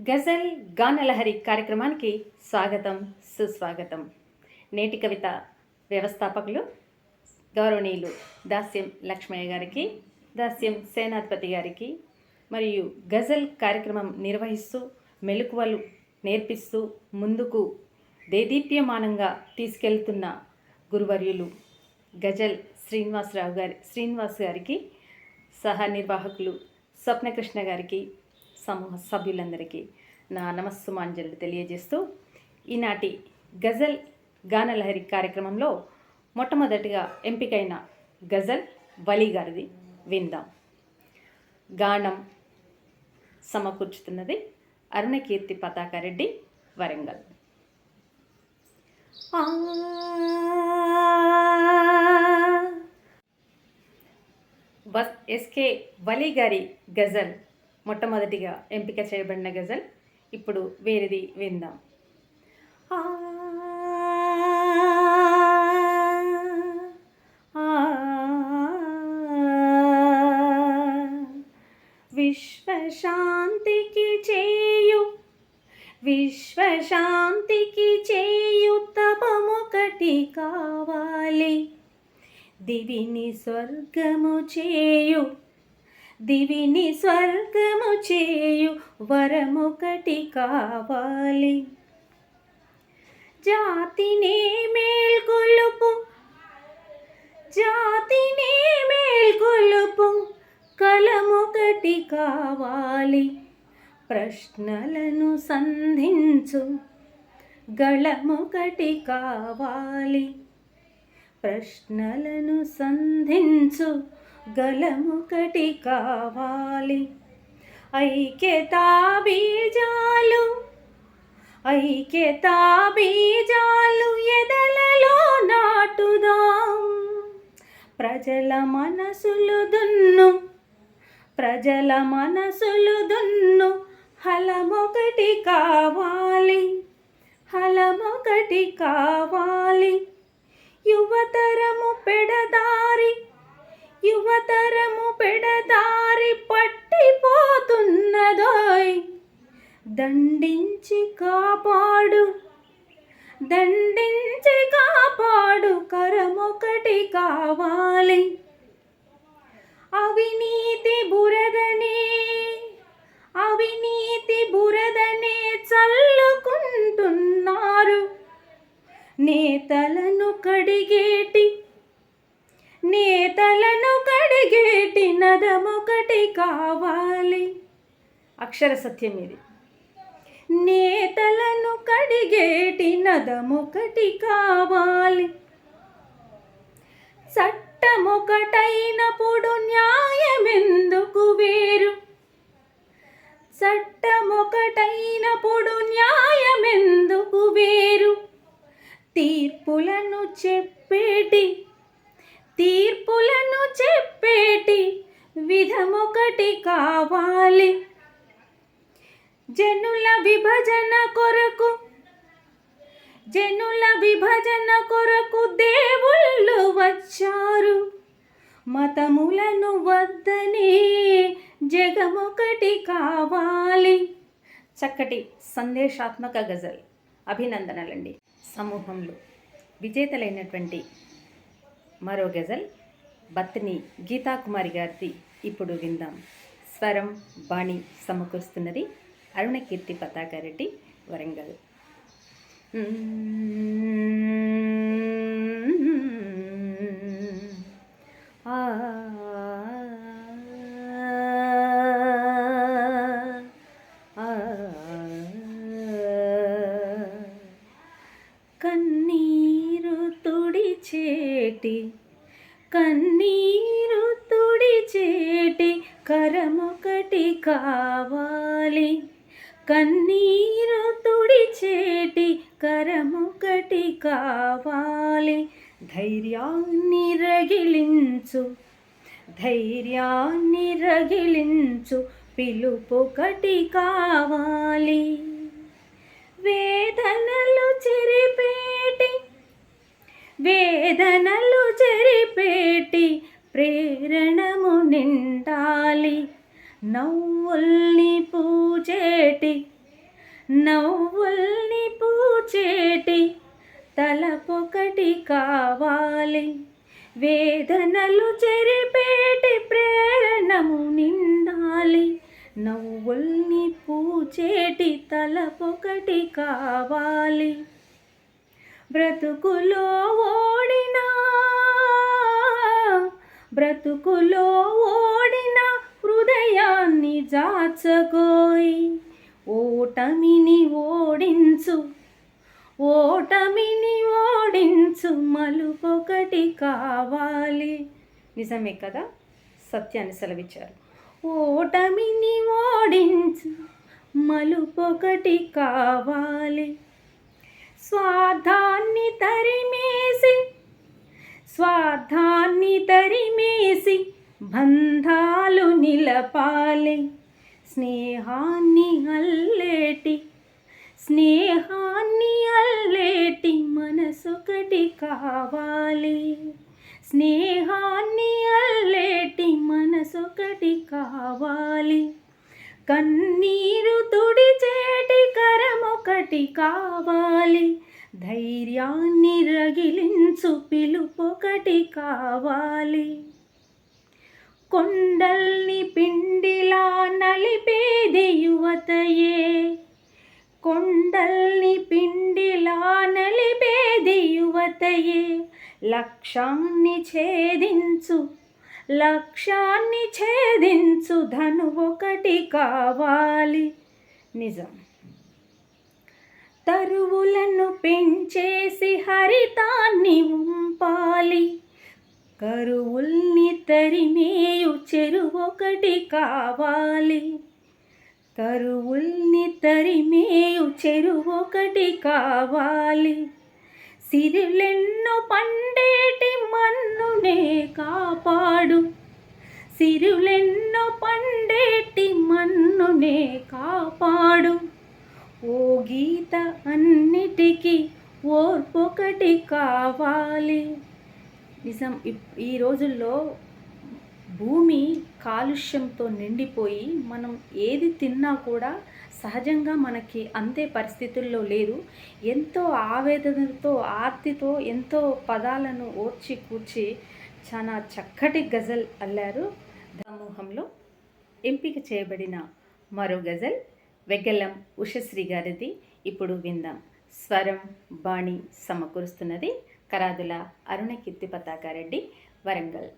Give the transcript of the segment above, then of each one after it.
గజల్ గానలహరి కార్యక్రమానికి స్వాగతం సుస్వాగతం. నేటి కవిత వ్యవస్థాపకులు గౌరవనీయులు దాస్యం లక్ష్మయ్య గారికి దాస్యం సేనాధిపతి గారికి మరియు గజల్ కార్యక్రమం నిర్వహిస్తూ మెలకువలు నేర్పిస్తూ ముందుకు దేదీప్యమానంగా తీసుకెళ్తున్న గురువర్యులు గజల్ శ్రీనివాసరావు గారి శ్రీనివాస్ గారికి సహా నిర్వాహకులు స్వప్నకృష్ణ గారికి సమూహ సభ్యులందరికీ నా నమస్సుమాంజలు తెలియజేస్తూ ఈనాటి గజల్ గానలహరి కార్యక్రమంలో మొట్టమొదటిగా ఎంపికైన గజల్ వలి గారిది విందాం. గానం సమకూర్చుతున్నది అరుణకీర్తి పతాకారెడ్డి వరంగల్. బస్ ఎస్కే వలి గారి గజల్ మొట్టమొదటిగా ఎంపిక చేయబడిన గజల్ ఇప్పుడు వేరేది విందాం. విశ్వశాంతికి చేయు విశ్వశాంతికి చేయు తపమొకటి కావాలి. దివిని స్వర్గము చేయు దివిని స్వర్గము చేయు వరముకటి కావాలి. జాతినే మేల్కొలుపు జాతినే మేల్కొలుపు కలముకటి కావాలి. ప్రశ్నలను సంధించు గళముకటి కావాలి. ప్రశ్నలను సంధించు గలముకటి కావాలి. ఐక్యతా బీజాలు ఐక్యతా బీజాలు ఎదలలో నాటుదాం. ప్రజల మనసులు దున్ను ప్రజల మనసులు దున్ను హలమొకటి కావాలి హలమొకటి కావాలి. యువతరము పెడదారి యువతరము పెడదారి పట్టిపోతున్నదోయ్. దండించి కాపాడు దండించి కాపాడు కరమొకటి కావాలి. అవినీతి బురదనే అవినీతి బురదనే చల్లుకుంటున్నారు. నేతలను కడిగేటి నేతలను కడిగేటి నదమొకటి కావాలి. అక్షర సత్యం ఇది. నేతలను కడిగేటి నదమొకటి కావాలి. చట్టమొకటైనప్పుడు న్యాయమెందుకు వేరు? చట్టమొకటైనప్పుడు న్యాయమెందుకు వేరు? తీర్పులను చెప్పేటి తీర్పులను చెప్పేటి విధమొకటి కావాలి. జనుల విభజన కొరకు జనుల విభజన కొరకు దేవుళ్ళు వచ్చారు. మతములను వద్దని జగమొకటి కావాలి. చక్కటి సందేశాత్మక గజల్. అభినందనలండి. సమూహంలో విజేతలైనటువంటి మరో గజల్. బత్తిని గీతాకుమారి గారిది ఇప్పుడు విందాం. స్వరం బాణి సమకూరుస్తున్నది అరుణకీర్తి పతాకారెడ్డి వరంగల్. ఆ కన్నీరు తుడిచేటి కరమొకటి కావాలి. కన్నీరు తుడిచేటి కరమొకటి కావాలి. ధైర్యాన్ని రగిలించు ధైర్యాన్ని రగిలించు పిలుపొకటి కావాలి. వేదనలు చెరిపేటి వేదనలు చెరి నవ్వుల్ని పూచేటి నవ్వుల్ని పూచేటి తలపొకటి కావాలి. వేదనలు చెరిపేటి ప్రేరణము నిండాలి. నవ్వుల్ని పూచేటి తలపొకటి కావాలి. బ్రతుకులో ఓడినా బ్రతుకులో ఓడినా హృదయాన్ని జాచగోయి ఓటమిని ఓడించు ఓటమిని ఓడించు మలుపొకటి కావాలి. నిజమే కదా? సత్యాన్ని సెలవిచ్చారు. ఓటమిని ఓడించు మలుపొకటి కావాలి. స్వార్థాన్ని తరిమేసి స్వార్థాన్ని తరిమేసి బంధాలు నిలపాలి. స్నేహాన్ని అల్లేటి స్నేహాన్ని అల్లేటి మనసొకటి కావాలి. స్నేహాన్ని అల్లేటి మనసొకటి కావాలి. కన్నీరు తుడిచేటి కరమొకటి కావాలి. ధైర్యాన్ని రగిలించు పిలుపొకటి కావాలి. కొండల్ని పిండిలా నలిపేది యువతయే. కొండల్ని పిండిలా నలిపేది యువతయే. లక్ష్యాన్ని ఛేదించు లక్ష్యాన్ని ఛేదించు ధను ఒకటి కావాలి. నిజం. తరువులను పెంచేసి హరితాన్ని ఉంపాలి. కరువుల్ని తరిమేయు చెరువొకటి కావాలి. కరువుల్ని తరిమేయు చెరువొకటి కావాలి. సిరులెన్నో పండేటి మన్నునే కాపాడు. సిరులెన్నో పండేటి మన్నునే కాపాడు. ఓ గీత అన్నిటికీ ఓర్పొకటి కావాలి. నిజం ఇప్- ఈ రోజుల్లో భూమి కాలుష్యంతో నిండిపోయి మనం ఏది తిన్నా కూడా సహజంగా మనకి అంతే పరిస్థితుల్లో లేదు. ఎంతో ఆవేదనతో ఆర్తితో ఎంతో పదాలను ఓర్చి కూర్చి చాలా చక్కటి గజల్ అల్లారు. సమూహంలో ఎంపిక చేయబడిన మరో గజల్ వెగ్గలం ఉషశ్రీ గారిది. ఇప్పుడు విందాం. స్వరం బాణి సమకూరుస్తున్నది. కరాదుల అరుణ కీర్తి పతాకారెడ్డి వరంగల్.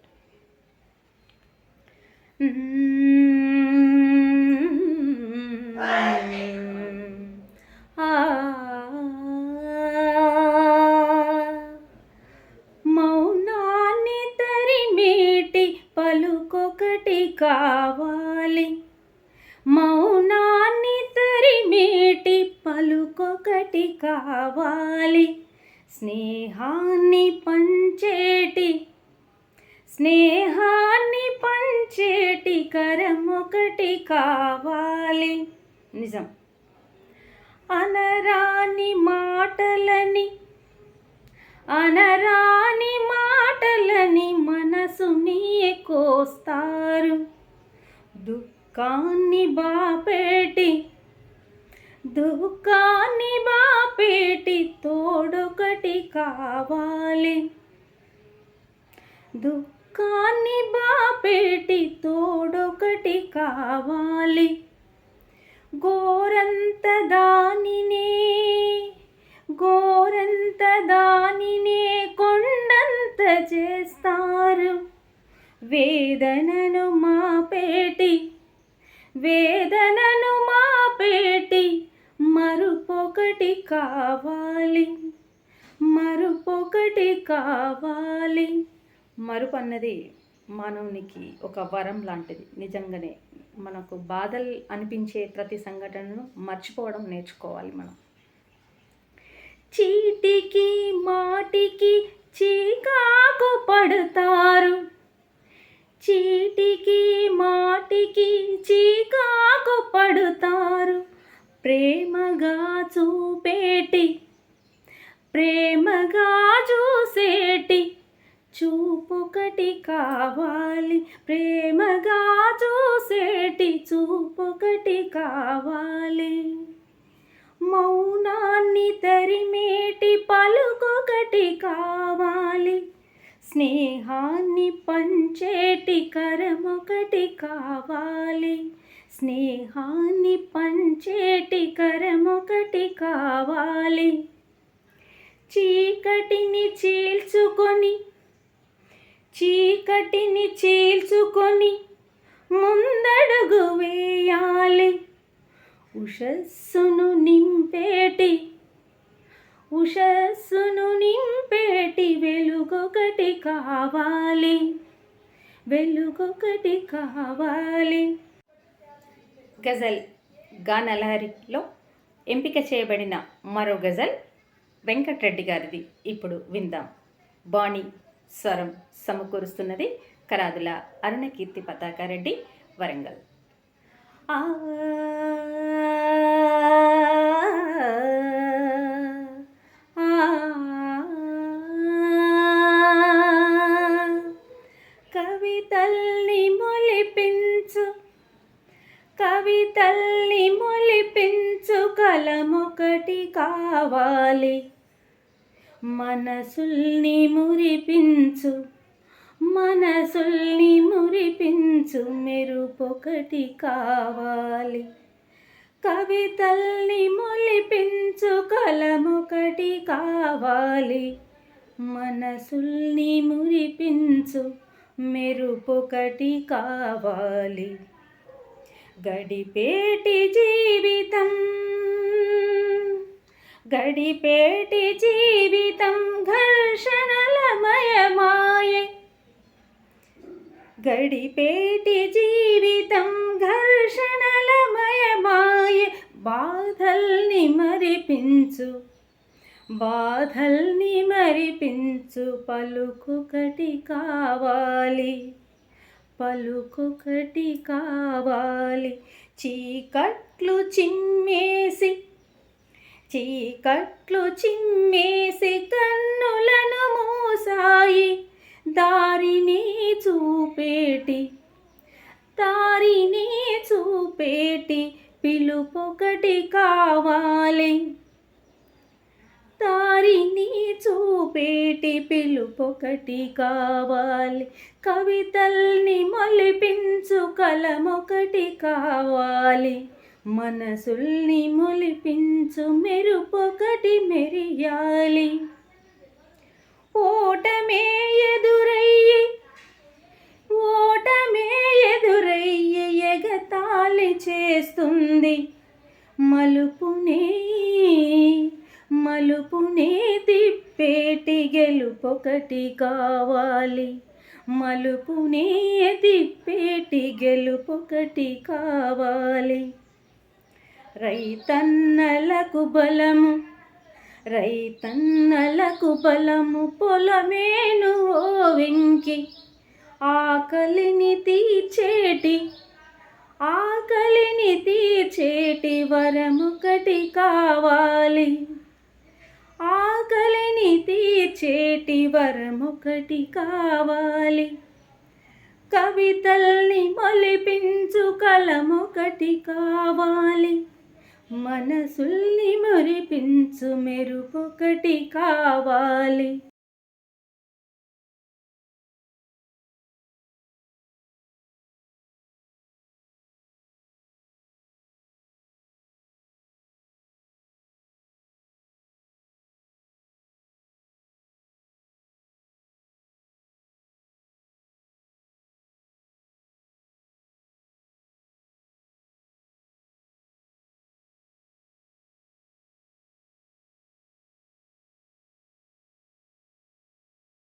మౌనాన్ని తరిమేటి పలుకొకటి కావాలి. మౌనాన్ని తరిమేటి పలుకొకటి కావాలి. స్నేహాన్ని పంచేటి స్నేహాన్ని పంచేటి కరమొకటి కావాలి. నిజం. అనరాని మాటలని అనరాని మాటలని మనసుని కోస్తారు. దుఃఖాన్ని బాపేటి దుఃఖాన్ని బాపేటి తోడొకటి కావాలి. దుఃఖాన్ని బాపేటి తోడొకటి కావాలి. గోరంత దానినే గోరంత దానినే కొండంత చేస్తారు. వేదనను మాపేటి వేదనను మాపేటి మరుపొకటి కావాలి. మరుపొకటి కావాలి. మరుపు అన్నది మానవునికి ఒక వరం లాంటిది. నిజంగానే మనకు బాధలు అనిపించే ప్రతి సంఘటనను మర్చిపోవడం నేర్చుకోవాలి మనం. చీటికి మాటికి చీకాకు పడతారు. చీటికి మాటికి చీకాకు పడతారు. ప్రేమగా చూపేటి ప్రేమగా చూసేటి చూపొకటి కావాలి. ప్రేమగా చూసేటి చూపొకటి కావాలి. మౌనాన్ని తరిమేటి పలుకొకటి కావాలి. స్నేహాన్ని పంచేటి కరమొకటి కావాలి. స్నేహాన్ని పంచేటి కరమొకటి కావాలి. చీకటిని చీల్చుకొని చీకటిని చీల్చుకొని ముందడుగు వేయాలి. ఉషస్సును నింపేటి ఉషస్సును నింపేటి వెలుగొకటి కావాలి. వెలుగొకటి కావాలి. గజల్ గానలహరిలో ఎంపిక చేయబడిన మరో గజల్ వెంకట్రెడ్డి గారిది. ఇప్పుడు విందాం. బాణి స్వరం సమకూరుస్తున్నది కరాదుల అరుణకీర్తి పతాకారెడ్డి వరంగల్. ఆ కవితల్ని మొలిపించు కలమొకటి కావాలి. మనసుల్ని మురిపించు మనసుల్ని మురిపించు మెరుపొకటి కావాలి. కవితల్ని మొలిపించు కలమొకటి కావాలి. మనసుల్ని మురిపించు మెరుపొకటి కావాలి. గడిపేటి జీవితం గడిపేటి జీవితం ఘర్షణలమయమాయే. గడిపేటి జీవితం ఘర్షణలమయమాయే. బాధల్ని మరిపించు బాధల్ని మరిపించు పలుకొకటి కావాలి. పలుకొకటి కావాలి. చీకట్లు చిమ్మేసి చీకట్లు చిమ్మేసి కన్నులను మోసాయి. దారిని చూపేటి దారిని చూపేటి పిలుపొకటి కావాలి దారిని పేటి పిలుపొకటి కావాలి. కవితల్ని మొలిపించు కలమొకటి కావాలి. మనసుల్ని మొలిపించు మెరుపొకటి మెరియాలి. ఓటమే ఎదురయ్యి ఓటమే ఎదురయ్యి ఎగతాళి చేస్తుంది. మలుపునే మలుపునే పేటి గెలుపొకటి కావాలి. మలుపునే తిప్పేటి గెలుపొకటి కావాలి. రైతన్నలకు బలము రైతన్నలకు బలము పొలమేను ఓ వెంకి. ఆకలిని తీర్చేటి ఆకలిని తీర్చేటి వరముకటి కావాలి. చేటి వరమొకటి కావాలి. కవితల్ని మొలిపించు కలమొకటి కావాలి. మనసుల్ని మురిపించు మెరుపొకటి కావాలి.